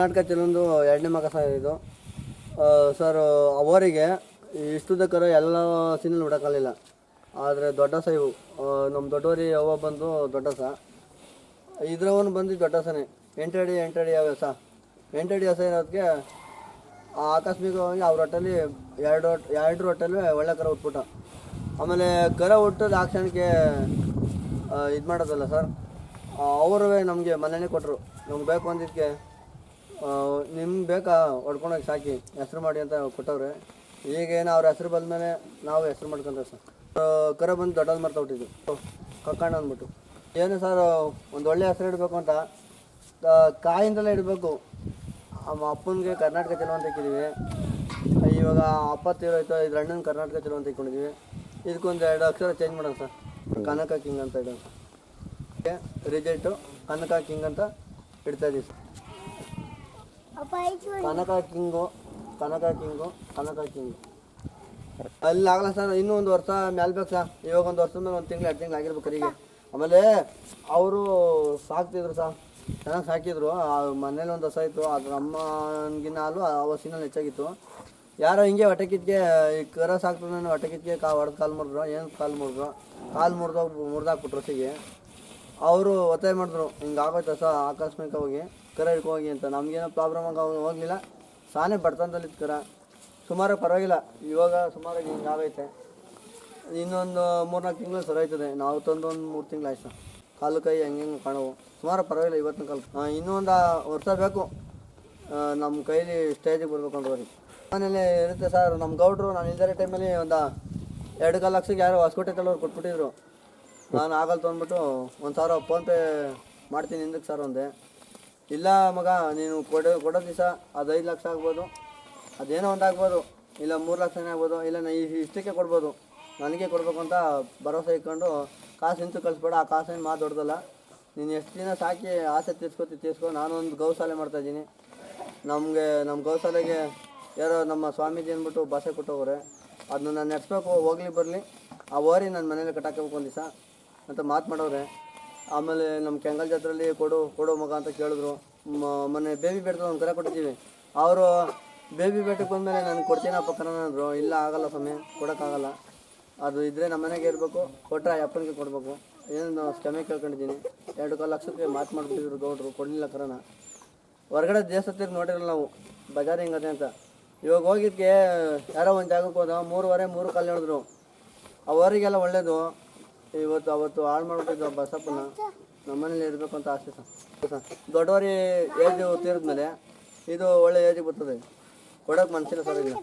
ಕರ್ನಾಟಕ ಚೆನ್ನೊಂದು ಎರಡನೇ ಮಗ ಸರ್ ಇದು ಸರ್, ಅವರಿಗೆ ಇಷ್ಟುದಕ್ಕರ ಕರ ಎಲ್ಲ ಸೀನಲ್ಲಿ ಹುಡಕಲಿಲ್ಲ ಆದರೆ ದೊಡ್ಡ ಸಹ ಇವು. ನಮ್ಮ ದೊಡ್ಡವರಿ ಯಾವ ಬಂದು ದೊಡ್ಡ ಸಹ. ಇದ್ರವನು ಬಂದು ದೊಡ್ಡ ಸನೇ ಎಂಟಡಿ ಎಂಟಡಿ ಯಾವ ಸ ಎಂಟಡಿ ಹಸ ಇರೋದಕ್ಕೆ ಆಕಸ್ಮಿಕವಾಗಿ ಅವ್ರ ಹೊಟ್ಟಲ್ಲಿ ಎರಡು ಎರಡು ಹೊಟ್ಟಲ್ಲಿ ಒಳ್ಳೆ ಕರ ಉಟ್ಬಿಟ್ಟ. ಆಮೇಲೆ ಕರ ಹುಟ್ಟದ ಆ ಕ್ಷಣಕ್ಕೆ ಇದು ಮಾಡೋದಲ್ಲ ಸರ್. ಅವರು ನಮಗೆ ಮನೆಯೇ ಕೊಟ್ಟರು ನಮ್ಗೆ ಬೇಕು ಅಂದಿದ್ದಕ್ಕೆ ನಿಮ್ಗೆ ಬೇಕಾ ಹೊಡ್ಕೊಂಡೋಗಿ ಸಾಕಿ, ಹೆಸ್ರು ಮಾಡಿ ಅಂತ ಕೊಟ್ಟವ್ರೆ. ಈಗೇನು ಅವ್ರ ಹೆಸ್ರು ಬಂದಮೇಲೆ ನಾವು ಹೆಸ್ರು ಮಾಡ್ಕೊಂಡ್ರೆ ಸರ್ ಕರ ಬಂದು ದೊಡ್ಡದು ಮಾಡ್ತಾ ಹುಟ್ಟಿದ್ದು ಕಕ್ಕಣ್ಣ ಅಂದ್ಬಿಟ್ಟು. ಏನು ಸರ್ ಒಂದು ಒಳ್ಳೆ ಹೆಸರು ಇಡಬೇಕು ಅಂತ? ಕಾಯಿಂದಲೇ ಇಡಬೇಕು. ನಮ್ಮ ಅಪ್ಪನಿಗೆ ಕರ್ನಾಟಕ ಚಲೋ ಅಂತ ಇಕ್ಕಿದ್ದೀವಿ ಇವಾಗ ಅಪ್ಪ ತೀರೋಯ್ತು ಇದ್ರ ಅಣ್ಣನ ಕರ್ನಾಟಕ ಚಲೋ ಅಂತ ಇಟ್ಕೊಂಡಿದ್ವಿ. ಇದಕ್ಕೊಂದು ಎರಡು ಅಕ್ಷರ ಚೇಂಜ್ ಮಾಡೋಣ ಸರ್ ಕನಕ ಕಿಂಗ್ ಅಂತ ಇಡೋಣ ರಿಜಲ್ಟು ಕನಕ ಕಿಂಗ್ ಅಂತ ಇಡ್ತಾ ಇದ್ದೀವಿ sir Kanaka king Kanaka king Kanaka king ಅಲ್ಲಿ ಆಗಲ್ಲ ಸರ್, ಇನ್ನೂ ಒಂದು ವರ್ಷ ಮ್ಯಾಲ್ ಬೇಕು ಸರ್. ಇವಾಗ ಒಂದು ವರ್ಷದ ಮೇಲೆ ಒಂದು ತಿಂಗಳು, ಎರಡು ತಿಂಗಳು ಆಗಿರ್ಬೇಕು ಕರಿಗೆ. ಆಮೇಲೆ ಅವರು ಸಾಕ್ತಿದ್ರು ಸರ್. ಚೆನ್ನಾಗಿ ಸಾಕಿದ್ರು. ಆ ಮನೇಲಿ ಒಂದು ಹೊಸ ಇತ್ತು. ಅದ್ರ ಗಿನ್ನ ಹಾಲು ಆ ಹಸಿನಲ್ಲಿ ಹೆಚ್ಚಾಗಿತ್ತು. ಯಾರೋ ಹಿಂಗೆ ಹೊಟ್ಟೆ ಕಿತ್ಗೆ ಈ ಕರ ಸಾಕ್ತು ನಾನು ಹೊಟ್ಟೆ ಕಿತ್ಗೆ ಕಾ, ಹೊಡೆದು ಕಾಲು ಮುರಿದ್ರು. ಏನು ಕಾಲು ಮುರಿದ್ರು? ಕಾಲು ಮುರಿದೋಗಿ ಮುರಿದಾಕ್ಬಿಟ್ರು ಸಿಗೆ ಅವರು ಒತ್ತಾಯ ಮಾಡಿದ್ರು, ಹಿಂಗೆ ಆಗೋಯ್ತು ಸರ್, ಆಕಸ್ಮಿಕವಾಗಿ. ಕರ ಹಿಡ್ಕೊ ಹೋಗಿ ಅಂತ. ನಮಗೇನೋ ಪ್ರಾಬ್ಲಮ್ ಆಗ ಹೋಗಲಿಲ್ಲ. ಸಾನೇ ಬಡತನದಲ್ಲಿತ್ತು ಕರ. ಸುಮಾರು ಪರವಾಗಿಲ್ಲ. ಇವಾಗ ಸುಮಾರಾಗಿ ಹಿಂಗೆ ಆಗೈತೆ. ಇನ್ನೊಂದು ಮೂರ್ನಾಲ್ಕು ತಿಂಗಳು ಆಯ್ತದೆ. ನಾವು ತಂದು ಒಂದು ಮೂರು ತಿಂಗಳು ಆಯ್ತು. ಕಾಲು ಕೈ ಹೆಂಗೆ ಹೆಂಗೆ ಕಾಣವು. ಸುಮಾರು ಪರವಾಗಿಲ್ಲ ಇವತ್ತಿನ ಕಾಲ ಇನ್ನೂ ಒಂದು ವರ್ಷ ಬೇಕು. ನಮ್ಮ ಕೈಲಿ ಸ್ಟೇಜಿಗೆ ಬರ್ಬೇಕು ಹೋಗಿ ಮನೇಲಿ ಇರುತ್ತೆ ಸರ್. ನಮ್ಮ ಗೌಡ್ರು, ನಾನು ಇದ್ದಾರೆ ಟೈಮಲ್ಲಿ ಒಂದು ಎರಡು ಕಾಲು ಲಕ್ಷಕ್ಕೆ ಯಾರೋ ಹೊಸಕೋಟೆ ಕೆಲವರು ಕೊಟ್ಬಿಟ್ಟಿದ್ರು. ನಾನು ಆಗಲ್ಲ ತಂದ್ಬಿಟ್ಟು ಒಂದು ಸಾವಿರ ಫೋನ್ಪೇ ಮಾಡ್ತೀನಿ ಹಿಂದಕ್ಕೆ ಸರ್ ಒಂದೆ. ಇಲ್ಲ ಮಗ, ನೀನು ಕೊಡೋ ಕೊಡೋ ದಿವಸ ಅದು ಐದು ಲಕ್ಷ ಆಗ್ಬೋದು, ಅದೇನೋ ಒಂದು ಆಗ್ಬೋದು, ಇಲ್ಲ ಮೂರು ಲಕ್ಷನೇ ಆಗ್ಬೋದು, ಇಲ್ಲ ನಾ ಇಷ್ಟಕ್ಕೆ ಕೊಡ್ಬೋದು, ನನಗೆ ಕೊಡಬೇಕು ಅಂತ ಭರವಸೆ ಇಟ್ಕೊಂಡು ಕಾಸು ಇಂತು ಕಳಿಸ್ಬೇಡ, ಆ ಕಾಸೇನು ಮಾತು ದೊಡ್ಡದಲ್ಲ. ನೀನು ಎಷ್ಟು ದಿನ ಸಾಕಿ ಆಸೆ ತೀರ್ಸ್ಕೊತಿ, ತೀರ್ಸ್ಕೊ ಒಂದು ಗೌಶಾಲೆ ಮಾಡ್ತಾಯಿದ್ದೀನಿ ನಮಗೆ ನಮ್ಮ ಗೌಶಾಲೆಗೆ ಯಾರೋ ನಮ್ಮ ಸ್ವಾಮೀಜಿ ಅಂದ್ಬಿಟ್ಟು ಭಾಷೆ ಕೊಟ್ಟವ್ರೆ, ಅದನ್ನ ನಾನು ನೆಡ್ಸ್ಬೇಕು ಹೋಗ್ಲಿ ಬರಲಿ, ಆ ಓರಿ ನನ್ನ ಮನೇಲಿ ಕಟ್ಟಾಕಬೇಕು ಒಂದು ದಿವಸ ಅಂತ ಮಾತು ಮಾಡವ್ರೆ. ಆಮೇಲೆ ನಮ್ಮ ಕೆಂಗಲ್ ಜಾತ್ರೆಯಲ್ಲಿ ಕೊಡು, ಕೊಡೋ ಮಗ ಅಂತ ಕೇಳಿದ್ರು. ಮೊನ್ನೆ ಬೇಬಿ ಬೆಟ್ಟದ ಒಂದು ಕರೆ ಕೊಟ್ಟಿದ್ದೀವಿ. ಅವರು ಬೇಬಿ ಬೆಟ್ಟಕ್ಕೆ ಬಂದಮೇಲೆ ನಾನು ಕೊಡ್ತೀನಪ್ಪ ಕರ ಅಂದರು. ಇಲ್ಲ, ಆಗಲ್ಲ ಸ್ವಾಮಿ, ಕೊಡೋಕ್ಕಾಗಲ್ಲ. ಅದು ಇದ್ದರೆ ನಮ್ಮ ಮನೆಗೆ ಇರಬೇಕು ಕೊಟ್ಟರೆ ಅಪ್ಪನಿಗೆ ಕೊಡಬೇಕು. ಏನು ಕ್ಷಮೆ ಕೇಳ್ಕೊಂಡಿದ್ದೀನಿ. ಎರಡು ಕಾಲು ಲಕ್ಷಕ್ಕೆ ಮಾತು ಮಾಡ್ತಿದ್ರು ಗೌಡ್ರು, ಕೊಡಲಿಲ್ಲ ಕರನ. ಹೊರಗಡೆ ದೇಶ ನೋಡಿರಲ್ಲ ನಾವು, ಬಜಾರ್ ಹಿಂಗದೆ ಅಂತ. ಇವಾಗ ಹೋಗಿದ್ದಕ್ಕೆ ಯಾರೋ ಒಂದು ಜಾಗಕ್ಕೆ ಹೋದ, ಮೂರುವರೆ, ಮೂರು ಕಾಲು ಹೇಳಿದ್ರು. ಅವರಿಗೆಲ್ಲ ಒಳ್ಳೇದು. ಇವತ್ತು ಅವತ್ತು ಹಾಳು ಮಾಡ್ಬಿಟ್ಟಿದ್ದು ಬಸಪ್ಪನ. ನಮ್ಮನೇಲಿ ಇರಬೇಕು ಅಂತ ಆಸೆ ಸರ್. ಸರ್. ದೊಡ್ಡವರಿ ಏಜ್ ತೀರಿದ್ಮೇಲೆ ಇದು ಒಳ್ಳೆ ಏಜಿಗೆ ಬರ್ತದೆ. ಕೊಡೋಕೆ ಮನಸ್ಸಿಲ್ಲ ಸರ್ ಈಗ